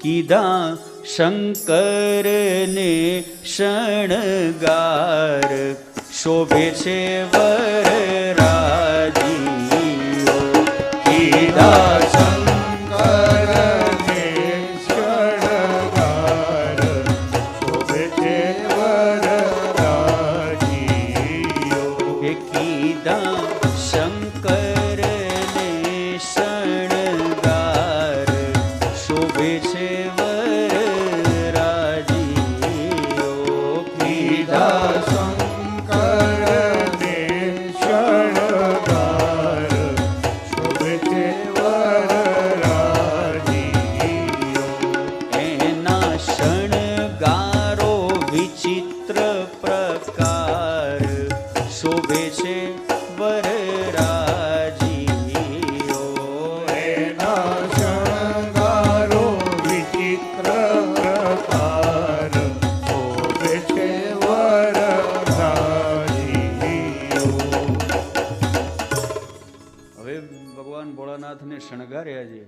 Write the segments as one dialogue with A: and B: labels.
A: કીધા શંકરને શણગાર શોભે છે વરરાજીઓ
B: શોભે છે વરરાજીઓ.
A: એના શણગારો વિચિત્ર પ્રકાર શોભે છે વરરાજીઓ. હવે ભગવાન ભોળાનાથને શણગાર્યા છે.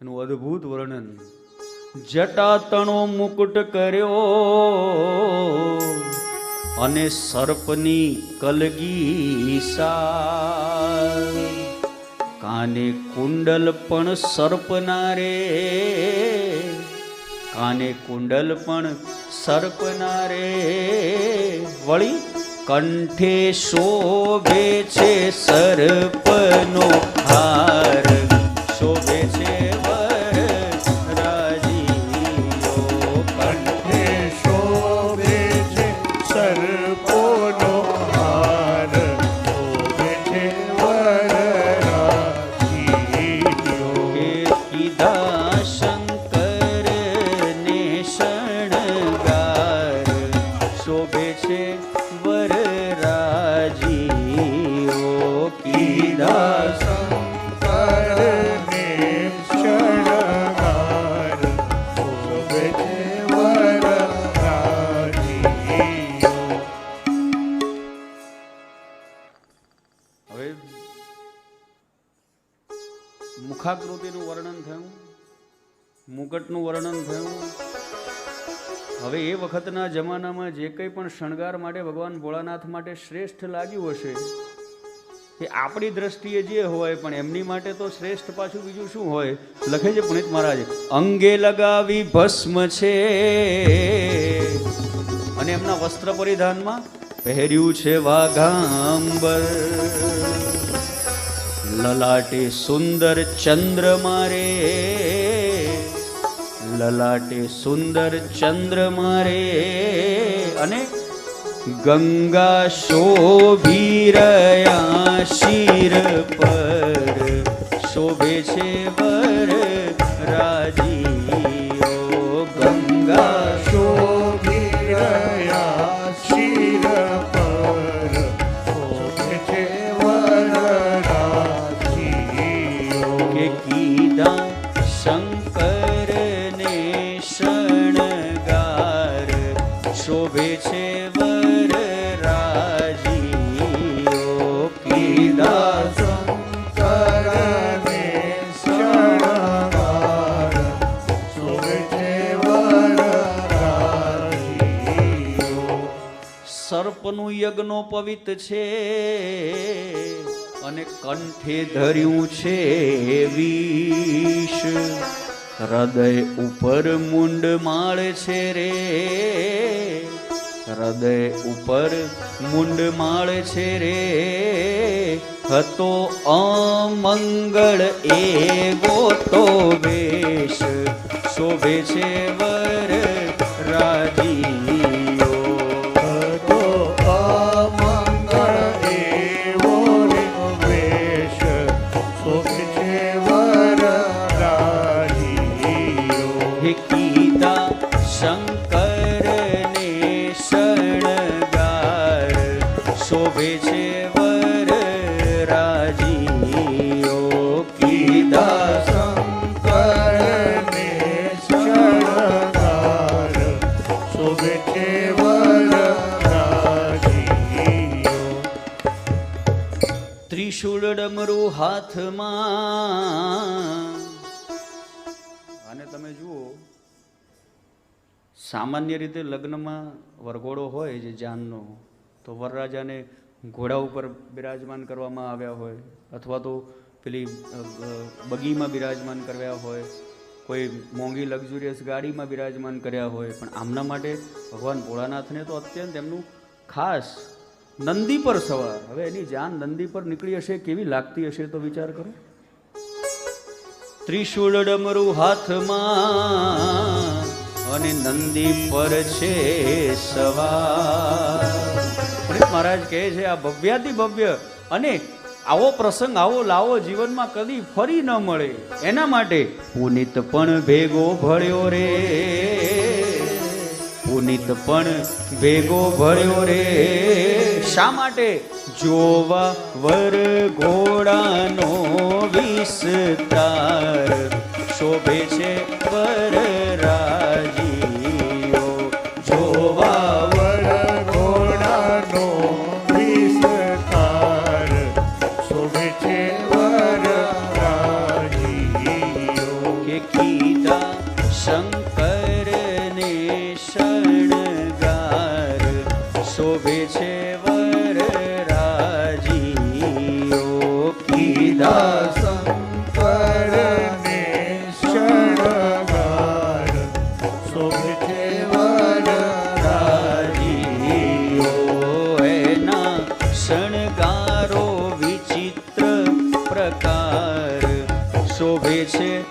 A: એનું અદ્ભુત વર્ણન. જટાતણો મુકુટ કર્યો. અને સર્પની કલગી કાને કુંડલ પણ સર્પના રે? કાને કુંડલ પણ સર્પના રે? વળી કંઠે શોભે છે સર્પનો હાર. કીધા મુખાકૃતિનું વર્ણન થયું મુકટનું વર્ણન થયું. હવે એ વખતના જમાનામાં જે કંઈ પણ શણગાર માટે ભગવાન ભોળાનાથ માટે શ્રેષ્ઠ લાગ્યું હશે, એ આપણી દ્રષ્ટિએ જે હોય, પણ એમની માટે તો શ્રેષ્ઠ પાછું બીજું શું હોય? લખે છે પુનિત મહારાજ, અંગે લગાવી ભસ્મ છે. અને એમના વસ્ત્ર પરિધાનમાં, પહેર્યું છે વાઘાંબર. લલાટે સુંદર ચંદ્ર મારે. લલાટે સુંદર ચંદ્ર મારે. અને ગંગા શોભી રહ્યા શિર પર. શોભે છે
B: શોભે છે
A: વર રાજીઓ
B: કીધા.
A: સર્પનું યજ્ઞો પવિત છે અને કંઠે ધર્યું છે વિષ હૃદય ઉપર મુંડ માળ છે રે. હૃદય ઉપર મુંડ માળ છે રે. હતો અમંગળ એવો તો વેશ શોભે છે વર.
B: શોભે છે
A: વર રાજીઓ
B: કીધા શણગાર શોભે છે વરરાજીઓ.
A: ત્રિશુળ ડમરું હાથમાં અને તમે જુઓ, સામાન્ય રીતે લગ્નમાં વરઘોડો હોય જે જાનનો તો વરરાજાને ઘોડા ઉપર બિરાજમાન કરવામાં આવ્યા હોય અથવા તો પેલી બગીમાં બિરાજમાન કર્યા હોય, કોઈ મોંઘી લક્ઝુરિયસ ગાડીમાં બિરાજમાન કર્યા હોય, પણ આમના માટે ભગવાન ભોળાનાથને તો અત્યંત એમનું ખાસ નંદી પર સવાર. હવે એની જાન નંદી પર નીકળી હશે, કેવી લાગતી હશે તો વિચાર કરો. ત્રિશુળ ડમરું હાથમાં અને નંદી પર છે સવાર. મહારાજ કહે છે, આ ભવ્યાતિ ભવ્ય અને આવો પ્રસંગ, આવો લાવો જીવનમાં કદી ફરી ન મળે. એના માટે પુનિત પણ ભેગો ભળ્યો રે. પુનિત પણ ભેગો ભળ્યો રે. શા માટે? જોવા વર ઘોડાનો વિસ્તાર શોભે છે વર શણગારો વિચિત્ર પ્રકાર. શોભે છે